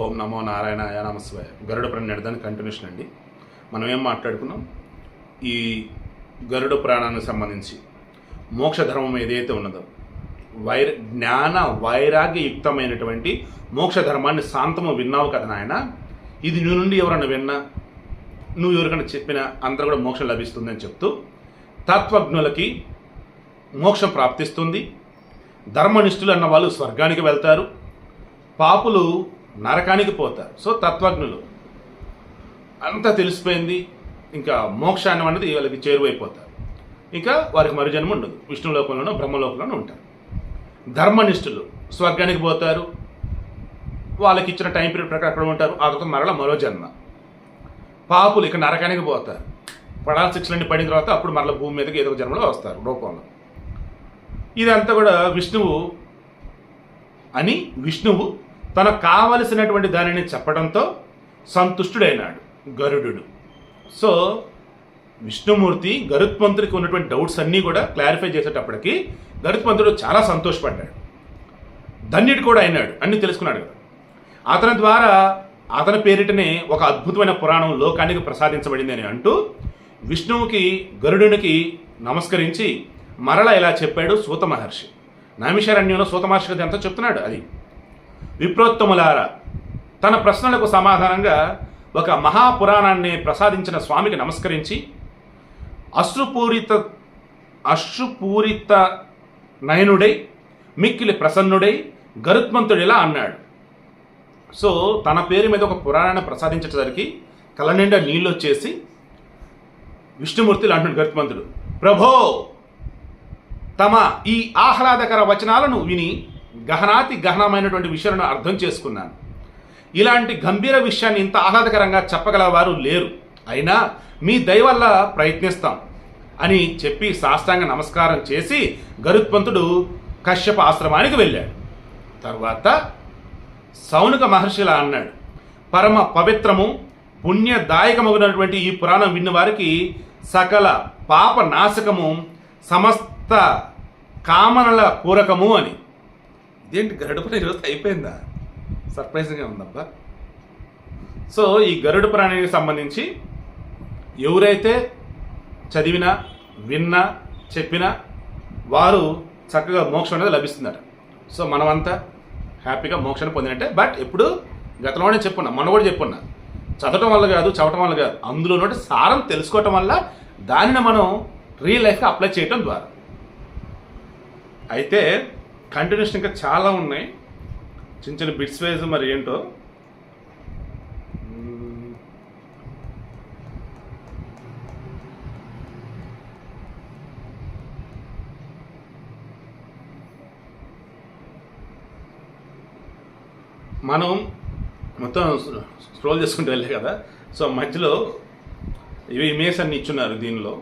ఓం నమో నారాయణాయ నమస్వాయ. గరుడ ప్రాణి కంటిన్యూషన్ అండి. మనం ఏం మాట్లాడుకున్నాం? ఈ గరుడ ప్రాణానికి సంబంధించి మోక్ష ధర్మం ఏదైతే ఉన్నదో వైర జ్ఞాన వైరాగ్యయుక్తమైనటువంటి మోక్ష ధర్మాన్ని శాంతము విన్నావు కదా నాయన? ఇది నీ నుండి ఎవరన్నా విన్నా నువ్వు ఎవరికైనా చెప్పినా అందరూ కూడా మోక్షం లభిస్తుందని చెప్తూ తత్వజ్ఞులకి మోక్షం ప్రాప్తిస్తుంది. ధర్మనిష్ఠులు అన్న వాళ్ళు స్వర్గానికి వెళ్తారు. పాపులు నరకానికి పోతారు. సో తత్వజ్ఞులు. అంతా తెలిసిపోయింది. ఇంకా మోక్షాన్ని అనేది వాళ్ళకి చేరువైపోతారు. ఇంకా వారికి మరుజన్మ ఉండదు. విష్ణులోకంలోనూ బ్రహ్మలోకంలోనూ ఉంటారు. ధర్మనిష్ఠులు స్వర్గానికి పోతారు. వాళ్ళకి ఇచ్చిన టైం పీరియడ్ ప్రకారం అక్కడ ఉంటారు? ఆ తర్వాత మరల మరో జన్మ. పాపులు ఇక నరకానికి పోతారు. పడాల్సిన శిక్షలన్నీ పడిన తర్వాత అప్పుడు మరల భూమి మీదకి ఏదో ఒక జన్మలో వస్తారు రూపంలో ఇదంతా కూడా విష్ణువు అని విష్ణువు తనకు కావలసినటువంటి దానిని చెప్పడంతో సంతుష్టుడైనాడు గరుడు సో విష్ణుమూర్తి గరుత్మంతుడికి ఉన్నటువంటి డౌట్స్ అన్నీ కూడా క్లారిఫై చేసేటప్పటికి గరుత్మంతుడు చాలా సంతోషపడ్డాడు. ధన్యుడు కూడా అయినాడు అన్ని తెలుసుకున్నాడు కదా. అతని ద్వారా అతని పేరిటనే ఒక అద్భుతమైన పురాణం లోకానికి ప్రసాదించబడింది అని అంటూ విష్ణువుకి గరుడునికి నమస్కరించి మరల ఇలా చెప్పాడు సూత మహర్షి. నామిషారణ్యంలో సూత మహర్షి కథ ఎంతో చెప్తున్నాడు అది? విప్రోత్తములారా. తన ప్రశ్నలకు సమాధానంగా ఒక మహాపురాణాన్ని ప్రసాదించిన స్వామికి నమస్కరించి అశ్రుపూరిత అశ్రుపూరిత నయనుడై మిక్కిలి ప్రసన్నుడై గరుత్మంతుడిలా అన్నాడు. సో తన పేరు మీద ఒక పురాణాన్ని ప్రసాదించేసరికి కళ్ళ నిండా నీళ్ళు వచ్చేసి విష్ణుమూర్తిలు అంటున్నాడు గరుత్మంతుడు. ప్రభో తమ ఈ ఆహ్లాదకర వచనాలను విని గహనాతి గహనమైనటువంటి విషయాలను అర్థం చేసుకున్నాను. ఇలాంటి గంభీర విషయాన్ని ఇంత ఆహ్లాదకరంగా చెప్పగలవారు లేరు. అయినా మీ దయ వల్ల ప్రయత్నిస్తాం అని చెప్పి సాష్టాంగ నమస్కారం చేసి గరుత్పంతుడు కశ్యప ఆశ్రమానికి వెళ్ళాడు. తర్వాత సౌనక మహర్షిలా అన్నాడు పరమ పవిత్రము పుణ్యదాయకమగినటువంటి ఈ పురాణం విన్న వారికి సకల పాప నాశకము సమస్త కామనల పూరకము అని. ఇదేంటి గరుడ పని ఈరోజు అయిపోయిందా? సర్ప్రైజింగ్గా ఉందబ్బా. సో ఈ గరుడ ప్రాణికి సంబంధించి ఎవరైతే చదివినా విన్నా చెప్పినా వారు చక్కగా మోక్షం అనేది లభిస్తుందట. సో మనమంతా హ్యాపీగా మోక్షాన్ని పొందినట్టే. బట్ ఇప్పుడు గతంలోనే చెప్పున్నా మొన్న కూడా చెప్పున్నా. చదవటం వల్ల కాదు చదవటం వల్ల కాదు. అందులో ఉన్నటువంటి సారం తెలుసుకోవటం వల్ల దానిని మనం రియల్ లైఫ్కి అప్లై చేయటం ద్వారా. అయితే కంటిన్యూషన్ ఇంకా చాలా ఉన్నాయి. చిన్న చిన్న బిట్స్ వైజ్ మరి ఏంటో. మనం మొత్తం స్క్రోల్ చేసుకుంటూ వెళ్ళే కదా. సో మధ్యలో ఇవి ఇమేజ్ అన్ని ఇచ్చున్నారు దీనిలో.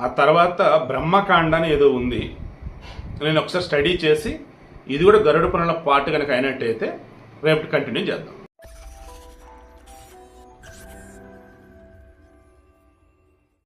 ఆ తర్వాత బ్రహ్మకాండ అని ఏదో ఉంది. నేను ఒకసారి స్టడీ చేసి ఇది కూడా గరుడ పురాణ పార్ట్ కనుక అయినట్టయితే రేపు కంటిన్యూ చేద్దాం.